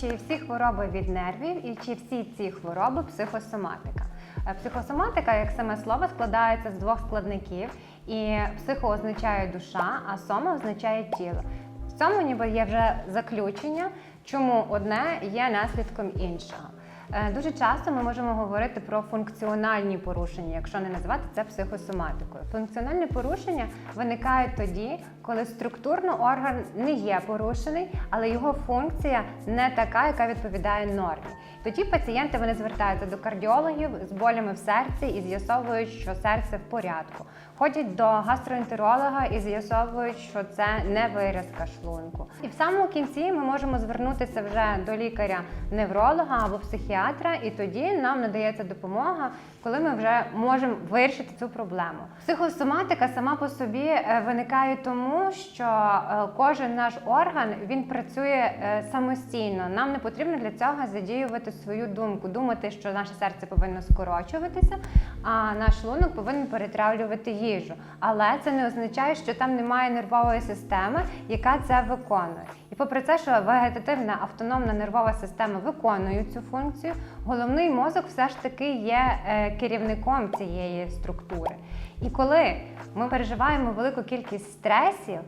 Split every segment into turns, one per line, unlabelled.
Чи всі хвороби від нервів і чи всі ці хвороби психосоматика? Е, Психосоматика, як саме слово, складається з двох складників, і психо означає душа, а сома означає тіло. В цьому ніби є вже заключення, чому одне є наслідком іншого. Е, Дуже часто ми можемо говорити про функціональні порушення, якщо не називати це психосоматикою. Функціональні порушення виникають тоді, коли структурно орган не є порушений, але його функція не така, яка відповідає нормі. Тоді пацієнти вони звертаються до кардіологів з болями в серці і з'ясовують, що серце в порядку. Ходять до гастроентеролога і з'ясовують, що це не виразка шлунку. І в самому кінці ми можемо звернутися вже до лікаря-невролога або психіатра, і тоді нам надається допомога, коли ми вже можемо вирішити цю проблему. Психосоматика сама по собі е, виникає тому, що е, кожен наш орган він працює е, самостійно. Нам не потрібно для цього задіювати свою думку, думати, що наше серце повинно скорочуватися, а наш шлунок повинен перетравлювати їжу. Але це не означає, що там немає нервової системи, яка це виконує. Попри те, що вегетативна автономна нервова система виконує цю функцію, головний мозок все ж таки є е, керівником цієї структури. І коли ми переживаємо велику кількість стресів,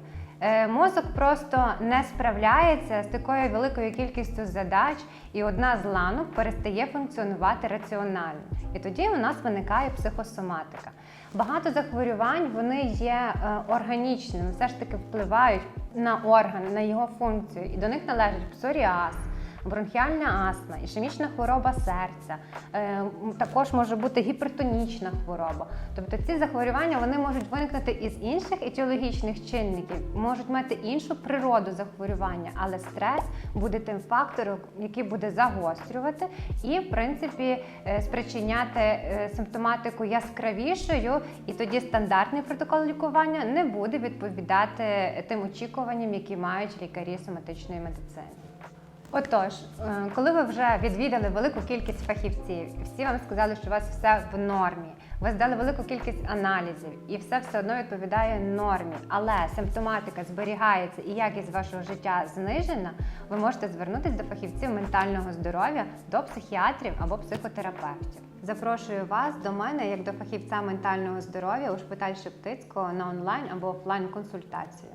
мозок просто не справляється з такою великою кількістю задач, і одна з ланок перестає функціонувати раціонально. І тоді у нас виникає психосоматика. Багато захворювань вони є е, органічними, все ж таки впливають на орган, на його функцію, і до них належить псоріаз, бронхіальна астма, ішемічна хвороба серця, е, також може бути гіпертонічна хвороба. Тобто ці захворювання вони можуть виникнути із інших етіологічних чинників, можуть мати іншу природу захворювання, але стрес буде тим фактором, який буде загострювати і, в принципі, е, спричиняти е, симптоматику яскравішою, і тоді стандартний протокол лікування не буде відповідати тим очікуванням, які мають лікарі соматичної медицини. Отож, е, коли ви вже відвідали велику кількість фахівців, всі вам сказали, що у вас все в нормі, ви здали велику кількість аналізів, і все все одно відповідає нормі, але симптоматика зберігається і якість вашого життя знижена, ви можете звернутися до фахівців ментального здоров'я, до психіатрів або психотерапевтів. Запрошую вас до мене як до фахівця ментального здоров'я у шпиталь Шептицького на онлайн або офлайн консультацію.